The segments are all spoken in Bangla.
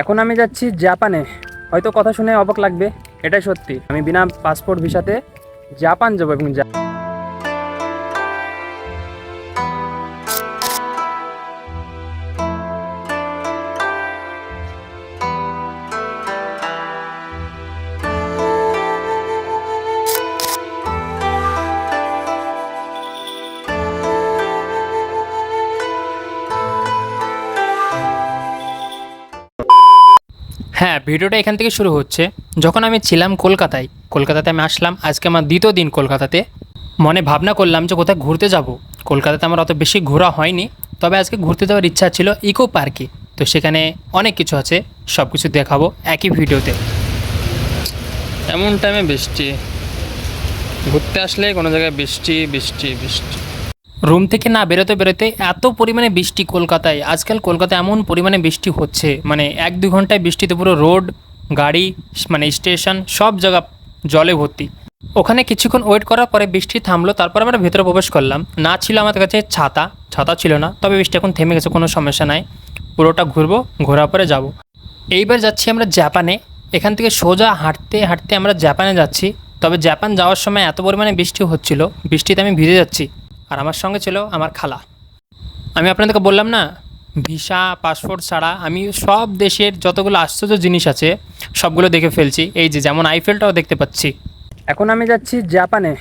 এখন আমি যাচ্ছি জাপানে। হয়তো কথা শুনে অবাক লাগবে, এটাই সত্যি। আমি বিনা পাসপোর্ট ভিসাতে জাপান যাব এবং হ্যাঁ ভিডিওটা এখান থেকে শুরু হচ্ছে। যখন আমি ছিলাম কলকাতায়, কলকাতাতে আমি আসলাম, আজকে আমার দ্বিতীয় দিন কলকাতাতে। মনে ভাবনা করলাম যে কোথায় ঘুরতে যাব। কলকাতাতে আমার অত বেশি ঘোরা হয়নি, তবে আজকে ঘুরতে যাওয়ার ইচ্ছা ছিল ইকো পার্কে। তো সেখানে অনেক কিছু আছে সব কিছু দেখাবো একই ভিডিওতে। এমন টাইমে বৃষ্টি। ঘুরতে আসলে কোনো জায়গায় বৃষ্টি বৃষ্টি বৃষ্টি। রুম থেকে না বেরোতে বেরোতে এত পরিমাণে বৃষ্টি কলকাতায়। আজকাল কলকাতায় এমন পরিমাণে বৃষ্টি হচ্ছে মানে এক দু ঘন্টায় বৃষ্টিতে পুরো রোড, গাড়ি মানে স্টেশন সব জায়গা জলে ভর্তি। ওখানে কিছুক্ষণ ওয়েট করার পরে বৃষ্টি থামলো, তারপর আমরা ভেতরে প্রবেশ করলাম। না ছিল আমাদের কাছে ছাতা ছাতা ছিল না, তবে বৃষ্টি এখন থেমে গেছে, কোনো সমস্যা নাই। পুরোটা ঘুরবো, ঘোরার পরে যাব। এইবার যাচ্ছি আমরা জাপানে। এখান থেকে সোজা হাঁটতে হাঁটতে আমরা জাপানে যাচ্ছি। তবে জাপান যাওয়ার সময় এত পরিমাণে বৃষ্টি হচ্ছিল, বৃষ্টিতে আমি ভিজে যাচ্ছি। আর আমার সঙ্গে ছিল আমার খালা। আমি আপনাদেরকে বললাম না, ভিসা, পাসপোর্ট ছাড়া আমি সব দেশের যতগুলো আশ্চর্য জিনিস আছে, সবগুলো দেখে ফেলছি। এই যে যেমন আইফেলটাও দেখতে পাচ্ছি। এখন আমি যাচ্ছি জাপানে।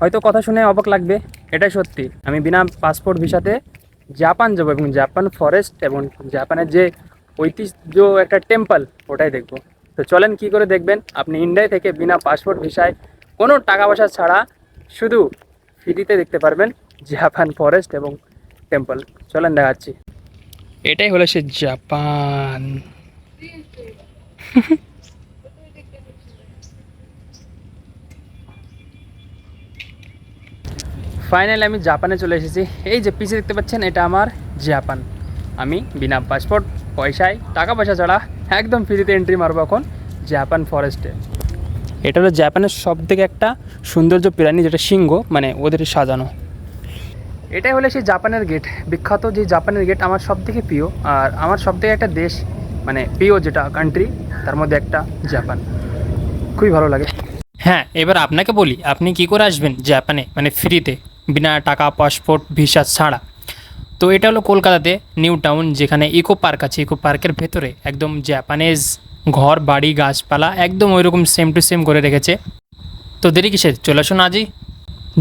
হয়তো কথা শুনে অবাক লাগবে, এটাই সত্যি। আমি বিনা পাসপোর্ট ভিসাতে জাপান যাব এবং জাপান ফরেস্ট এবং জাপানের যে ঐতিহ্য একটা টেম্পল ওটাই দেখব। তো চলেন কি করে দেখবেন, আপনি ইন্ডিয়া থেকে বিনা পাসপোর্ট ভিসায় কোনো টাকা পয়সা ছাড়া শুধু ফ্রিতে দেখতে পারবেন। জাপান ফরেস্ট এবং টেম্পল। চলেন দেখাচ্ছি। এটাই হলো সে জাপান। ফাইনালি আমি জাপানে চলে এসেছি। এই যে পিছিয়ে দেখতে পাচ্ছেন এটা আমার জাপান। আমি বিনা পাসপোর্ট পয়সায় টাকা পয়সা ছাড়া একদম ফ্রিতে এন্ট্রি মারবো এখন জাপান ফরেস্টে এটা হলো জাপানের সব থেকে একটা সৌন্দর্য প্রাণী যেটা সিংহ মানে ওদের সাজানো। এটাই হলো সেই জাপানের গেট বিখ্যাত যে জাপানের গেট আমার সব থেকে প্রিয়, আর আমার সব থেকে একটা দেশ মানে প্রিয় যেটা কান্ট্রি তার মধ্যে একটা জাপান। খুবই ভালো লাগে। হ্যাঁ এবার আপনাকে বলি, আপনি কি করে আসবেন জাপানে মানে ফ্রিতে বিনা টাকা পাসপোর্ট ভিসা ছাড়া? তো এটা হলো কলকাতাতে নিউ টাউন যেখানে ইকো পার্ক আছে। ইকো পার্কের ভেতরে একদম জাপানিজ ঘর, বাড়ি, গাছপালা একদম ওইরকম সেম টু সেম করে রেখেছে। তো দেরি কিসের? চলে আসুন আজই।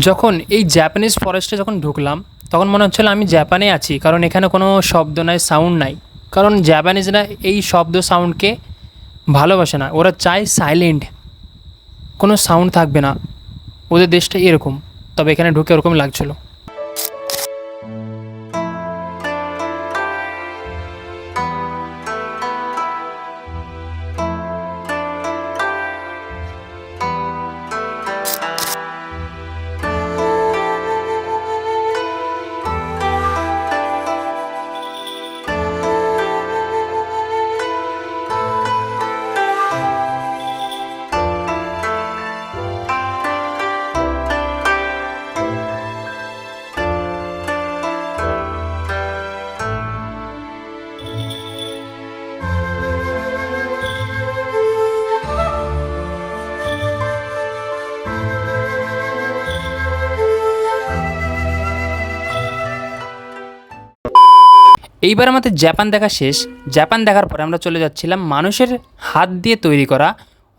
যখন এই জাপানিজ ফরেস্টে যখন ঢুকলাম, তখন মনে হচ্ছিল আমি জাপানে আছি, কারণ এখানে কোনো শব্দ নাই সাউন্ড নাই। কারণ জাপানিজরা এই শব্দ সাউন্ডকে ভালোবাসে না। ওরা চায় সাইলেন্ট কোনো সাউন্ড থাকবে না। ওদের দেশটা এরকম। তবে এখানে ঢুকে ওরকম লাগছিল। এইবার আমাদের জাপান দেখা শেষ। জাপান দেখার পরে আমরা চলে যাচ্ছিলাম মানুষের হাত দিয়ে তৈরি করা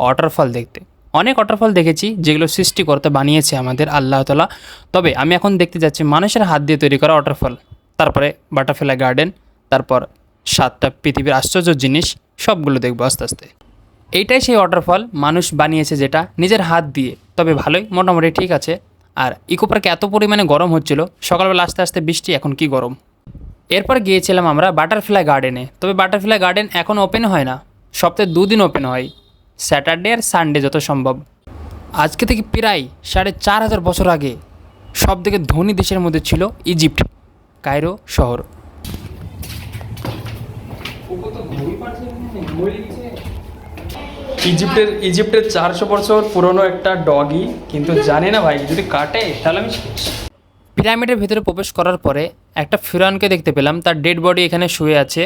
ওয়াটারফল দেখতে। অনেক ওয়াটারফল দেখেছি, যেগুলো সৃষ্টি করতে বানিয়েছে আমাদের আল্লাহ তালা তবে আমি এখন দেখতে যাচ্ছি মানুষের হাত দিয়ে তৈরি করা ওয়াটারফল তারপরে বাটারফ্লাই গার্ডেন তারপর সাতটা পৃথিবীর আশ্চর্য জিনিস, সবগুলো দেখব আস্তে আস্তে। এইটাই সেই ওয়াটারফল মানুষ বানিয়েছে যেটা নিজের হাত দিয়ে। তবে ভালোই, মোটামুটি ঠিক আছে। আর ইকো পার্কে এত পরিমাণে গরম হচ্ছিল, সকালবেলা আস্তে আস্তে বৃষ্টি, এখন কি গরম? এরপর গিয়েছিলাম আমরা বাটারফ্লাই গার্ডেনে তবে বাটারফ্লাই গার্ডেন এখন ওপেন হয় না। সপ্তাহে দুদিন ওপেন হয়। স্যাটারডে আর সানডে যত সম্ভব। আজকে থেকে প্রায় সাড়ে চার হাজার বছর আগে সব থেকে ধনী দেশের মধ্যে ছিল ইজিপ্ট কায়রো শহর। ইজিপ্টের ইজিপ্টের চারশো বছর পুরনো একটা ডগি কিন্তু জানি না ভাই যদি কাটে তাহলে আমি। পিরামিডের ভেতরে প্রবেশ করার পরে একটা ফিরানকে দেখতে পেলাম, তার ডেড বডি এখানে শুয়ে আছে,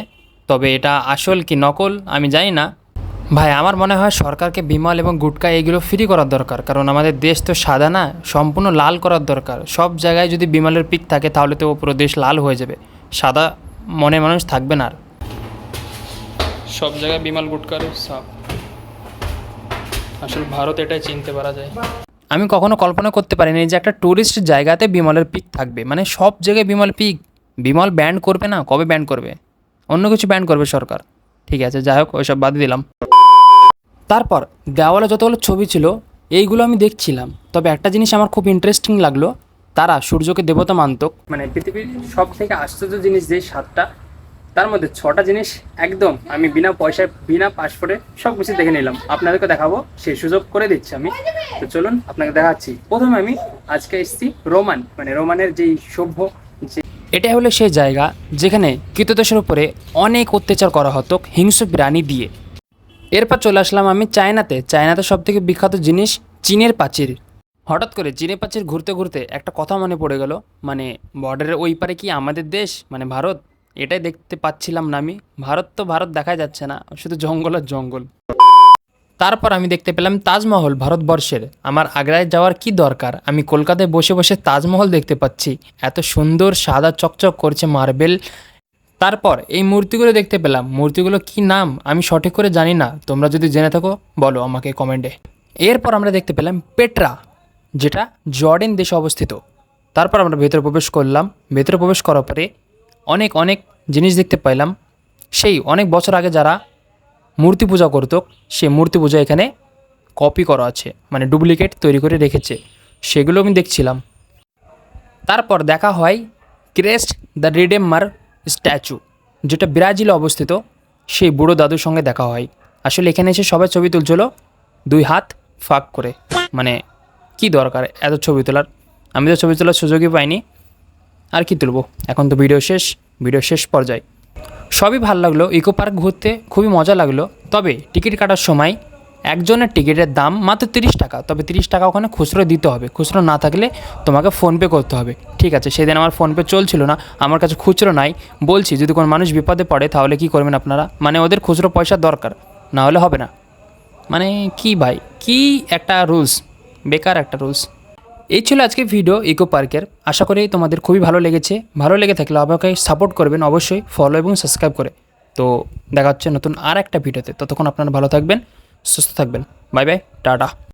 তবে এটা আসল কি নকল আমি জানি না। ভাই, আমার মনে হয় সরকারকে বিমল এবং গুটকা এগুলো ফ্রি করার দরকার, কারণ আমাদের দেশ তো সাদা না, সম্পূর্ণ লাল করার দরকার। সব জায়গায় যদি বিমলের পিক থাকে, তাহলে তো পুরো দেশ লাল হয়ে যাবে। সাদা মনে মানুষ থাকবে না আর। সব জায়গায় বিমল গুটকার সাপ। আসলে ভারত এটাই চিনতে পারা যায়। আমি কখনো কল্পনা করতে পারিনি যে একটা ট্যুরিস্ট জায়গাতে বিমলের পিক থাকবে। মানে সব জায়গায় বিমল পিক। বিমল ব্যান্ড করবে না? কবে ব্যান্ড করবে? অন্য কিছু ব্যান্ড করবে সরকার। ঠিক আছে, যাই হোক, ওইসব বাদ দিলাম। তারপর, দেওয়ালে যতগুলো ছবি ছিল, এইগুলো আমি দেখছিলাম। তবে একটা জিনিস আমার খুব ইন্টারেস্টিং লাগল, তারা সূর্যকে দেবতা মানত। মানে পৃথিবীর সব থেকে আশ্চর্য জিনিস যে সাতটা তার মধ্যে ছটা জিনিস একদম আমি বিনা পয়সায়, বিনা পাসপোর্টে সব কিছু দেখে নিলাম। আপনাদেরকে দেখাবো, সেই সুযোগ করে দিচ্ছি আমি। তো চলুন, আপনাকে দেখাচ্ছি। প্রথমে আমি আজকে এসেছি রোমান মানে রোমানের যেই সভ্য, যে এটা হলো সেই জায়গা যেখানে কৃতদেশের উপরে অনেক অত্যাচার করা হতো হিংস্র প্রাণী দিয়ে। এরপর চলে আসলাম আমি চায়নাতে। চায়নাতে সব থেকে বিখ্যাত জিনিস চীনের প্রাচীর হঠাৎ করে চীনের প্রাচীর ঘুরতে ঘুরতে একটা কথা মনে পড়ে গেল মানে বর্ডারের ওই পারে কি আমাদের দেশ? মানে ভারত? এটাই দেখতে পাচ্ছিলাম না আমি। ভারত তো ভারত দেখা যাচ্ছে না, শুধু জঙ্গল আর জঙ্গল। তারপর আমি দেখতে পেলাম তাজমহল ভারতবর্ষের। আমার আগ্রায় যাওয়ার কি দরকার? আমি কলকাতায় বসে বসে তাজমহল দেখতে পাচ্ছি। এত সুন্দর সাদা চকচক করছে মার্বেল। তারপর এই মূর্তিগুলো দেখতে পেলাম। মূর্তিগুলো কি নাম? আমি সঠিক করে জানি না। তোমরা যদি জেনে থাকো, বলো আমাকে কমেন্টে। এরপর আমরা দেখতে পেলাম পেট্রা, যেটা জর্ডেন দেশে অবস্থিত। তারপর আমরা ভেতরে প্রবেশ করলাম। ভেতরে প্রবেশ করার পরে অনেক অনেক জিনিস দেখতে পাইলাম। সেই অনেক বছর আগে যারা মূর্তি পূজা করতো সে মূর্তি পূজা এখানে কপি করা আছে মানে ডুপ্লিকেট তৈরি করে রেখেছে। সেগুলো আমি দেখছিলাম। তারপর দেখা হয় ক্রেস্ট দ্য রিডেম্মার স্ট্যাচু যেটা ব্রাজিলে অবস্থিত। সেই বুড়ো দাদুর সঙ্গে দেখা হয়। আসলে এখানে এসে সবাই ছবি তুলছিল দুই হাত ফাঁক করে। মানে কি দরকার এত ছবি তোলার? আমি তো ছবি তোলার সুযোগই পাইনি। আর কি তুলবো? এখন তো ভিডিও শেষ ভিডিও শেষ পর্যায়ে। সবই ভালো লাগল ইকো পার্ক ঘুরতে খুবই মজা লাগল। তবে টিকিট কাটার সময় একজনের টিকিটের দাম মাত্র তিরিশ টাকা। তবে তিরিশ টাকা ওখানে খুচরো দিতে হবে। খুচরো না থাকলে তোমাকে ফোনপে করতে হবে। ঠিক আছে, সেদিন আমার ফোনপে চলছিল না, আমার কাছে খুচরো নাই। বলছি, যদি কোনো মানুষ বিপদে পড়ে, তাহলে কি করবেন আপনারা? মানে ওদের খুচরো পয়সা দরকার, না হলে হবে না। মানে কি ভাই, কি একটা রুলস বেকার একটা রুলস এই ছিল আজকে ভিডিও ইকো পার্কের আশা করি তোমাদের খুবই ভালো লেগেছে। ভালো লেগে থাকলে আমাকে সাপোর্ট করবেন অবশ্যই ফলো এবং সাবস্ক্রাইব করে। তো দেখা হচ্ছে নতুন আর একটা ভিডিওতে ততক্ষণ আপনারা ভালো থাকবেন, সুস্থ থাকবেন। Bye bye tata.